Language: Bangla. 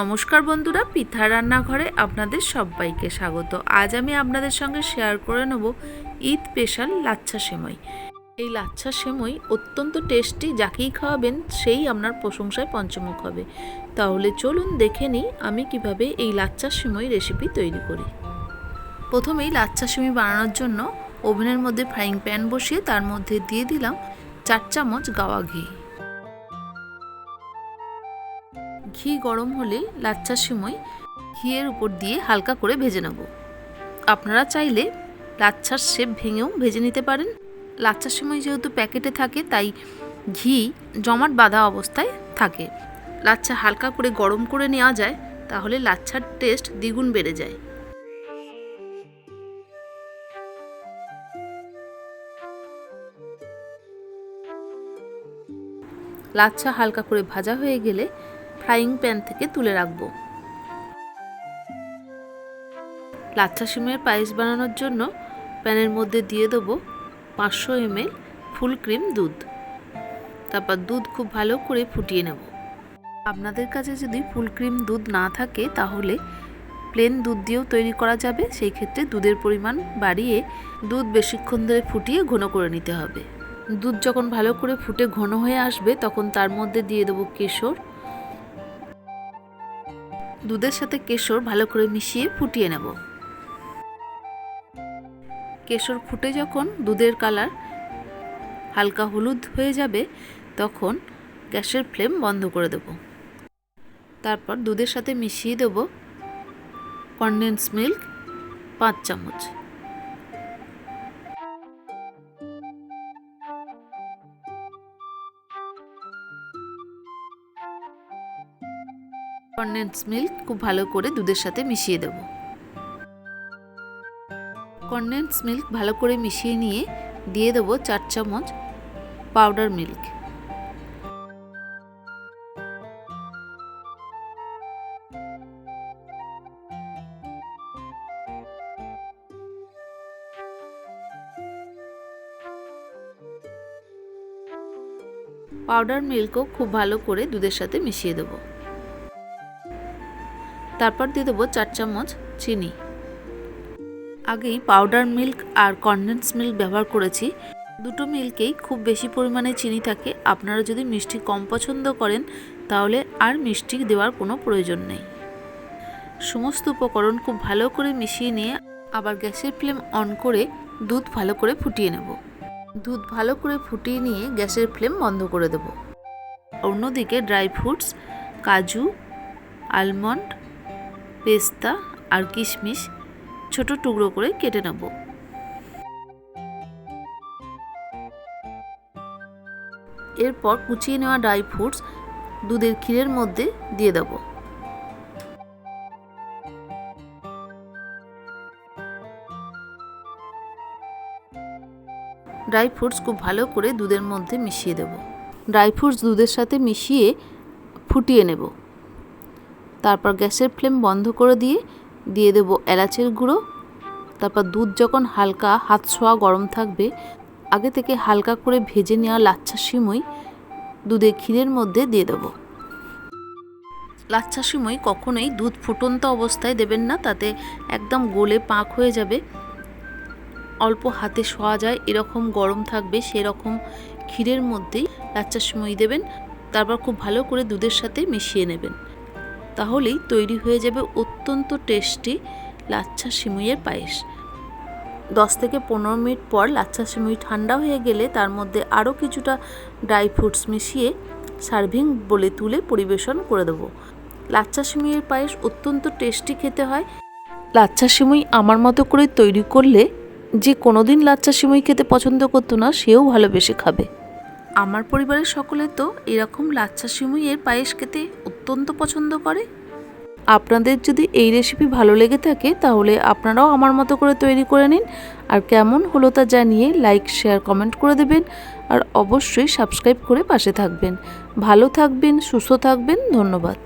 নমস্কার বন্ধুরা পিঠা রান্নাঘরে আপনাদের সবাইকে স্বাগত। আজ আমি আপনাদের সঙ্গে শেয়ার করে নেব ঈদ স্পেশাল লাচ্ছা সেমই। এই লাচ্ছা সেমই অত্যন্ত টেস্টি যাকেই খাওয়াবেন সেই আপনার প্রশংসায় পঞ্চমুখ হবে। তাহলে চলুন দেখে নিই আমি কীভাবে এই লাচ্ছা সেমই রেসিপি তৈরি করি। প্রথমেই লাচ্ছা সেমই বানানোর জন্য ওভেনের মধ্যে ফ্রাইং প্যান বসিয়ে তার মধ্যে দিয়ে দিলাম চার চামচ গাওয়া ঘি। ঘি গরম হলে লাচ্চা সময় ঘিয়ের উপর দিয়ে হালকা করে ভেজে নেব। আপনারা চাইলে লাচ্ছার শেপ ভেঙেও ভেজে নিতে পারেন। লাচ্চা সময় যেহেতু প্যাকেটে থাকে, তাই ঘি জমাট বাঁধা অবস্থায় থাকে। লাচ্চা হালকা করে গরম করে নেওয়া যায়, তাহলে লাচ্ছার টেস্ট দ্বিগুণ বেড়ে যায়। লাচ্ছা হালকা করে ভাজা হয়ে গেলে ফ্রাইং প্যান থেকে তুলে রাখব। লাচ্ছা সিমের পায়েস বানানোর জন্য প্যানের মধ্যে দিয়ে দেবো পাঁচশো এমএল ফুল ক্রিম দুধ। তারপর দুধ খুব ভালো করে ফুটিয়ে নেব। আপনাদের কাছে যদি ফুল ক্রিম দুধ না থাকে, তাহলে প্লেন দুধ দিয়েও তৈরি করা যাবে। সেই ক্ষেত্রে দুধের পরিমাণ বাড়িয়ে দুধ বেশিক্ষণ ধরে ফুটিয়ে ঘন করে নিতে হবে। দুধ যখন ভালো করে ফুটে ঘন হয়ে আসবে, তখন তার মধ্যে দিয়ে দেবো কেশর দুধের সাথে কেশর ভালো করে মিশিয়ে ফুটিয়ে নেব। কেশর ফুটে যখন দুধের কালার হালকা হলুদ হয়ে যাবে, তখন গ্যাসের ফ্লেম বন্ধ করে দেব। তারপর দুধের সাথে মিশিয়ে দেব কনডেন্স মিল্ক পাঁচ চামচ। কনডেন্স মিল্ক খুব ভালো করে দুধের সাথে মিশিয়ে দেব। কনডেন্স মিল্ক ভালো করে মিশিয়ে নিয়ে দিয়ে দেব চার চামচ পাউডার মিল্ক। পাউডার মিল্কও খুব ভালো করে দুধের সাথে মিশিয়ে দেবো। তারপর দিয়ে দেবো চার চামচ চিনি। আগেই পাউডার মিল্ক আর কনডেন্স মিল্ক ব্যবহার করেছি। দুটো মিল্কেই খুব বেশি পরিমাণে চিনি থাকে। আপনারা যদি মিষ্টি কম পছন্দ করেন, তাহলে আর মিষ্টি দেওয়ার কোনো প্রয়োজন নেই। সমস্ত উপকরণ খুব ভালো করে মিশিয়ে নিয়ে আবার গ্যাসের ফ্লেম অন করে দুধ ভালো করে ফুটিয়ে নেব। দুধ ভালো করে ফুটিয়ে নিয়ে গ্যাসের ফ্লেম বন্ধ করে দেব। অন্যদিকে ড্রাই ফ্রুটস কাজু আলমন্ড পেস্তা আর কিশমিশ ছোট টুকরো করে কেটে নেব। এরপর কুচিয়ে নেওয়া ড্রাই ফ্রুটস দুধের ক্ষীরের মধ্যে দিয়ে দেব। ড্রাই ফ্রুটস খুব ভালো করে দুধের মধ্যে মিশিয়ে দেব। ড্রাই ফ্রুটস দুধের সাথে মিশিয়ে ফুটিয়ে নেব। তারপর গ্যাসের ফ্লেম বন্ধ করে দিয়ে দিয়ে দেব এলাচের গুঁড়ো। তারপর দুধ যখন হালকা হাত ছোঁয়া গরম থাকবে, আগে থেকে হালকা করে ভেজে নেওয়া লাচ্ছা সিমই দুধে ক্ষীরের মধ্যে দিয়ে দেবো। লাচ্ছা সিমই কখনোই দুধ ফুটন্ত অবস্থায় দেবেন না, তাতে একদম গোলে পাক হয়ে যাবে। অল্প হাতে শোয়া যায়, এরকম গরম থাকবে, সেরকম ক্ষীরের মধ্যেই লাচ্চা সিমই দেবেন। তারপর খুব ভালো করে দুধের সাথে মিশিয়ে নেবেন। তাহলেই তৈরি হয়ে যাবে অত্যন্ত টেস্টি লাচ্ছা সিমুইয়ের পায়েস। দশ থেকে পনেরো মিনিট পর লাচ্ছা সিমুই ঠান্ডা হয়ে গেলে তার মধ্যে আরও কিছুটা ড্রাই ফ্রুটস মিশিয়ে সার্ভিং বলে তুলে পরিবেশন করে দেবো। লাচ্ছা সিমুইয়ের পায়েস অত্যন্ত টেস্টি খেতে হয়। লাচ্ছা সিমুই আমার মতো করে তৈরি করলে যে কোনোদিন লাচ্ছা সিমুই খেতে পছন্দ করতো না, সেও ভালোবেসে খাবে। আমার পরিবারের সকলে তো এরকম লাচ্ছা সিমুইয়ের পায়েস খেতে অত্যন্ত পছন্দ করে। আপনাদের যদি এই রেসিপি ভালো লেগে থাকে, তাহলে আপনারাও আমার মতো করে তৈরি করে নিন। আর কেমন হলো তা জানিয়ে লাইক শেয়ার কমেন্ট করে দেবেন। আর অবশ্যই সাবস্ক্রাইব করে পাশে থাকবেন। ভালো থাকবেন, সুস্থ থাকবেন, ধন্যবাদ।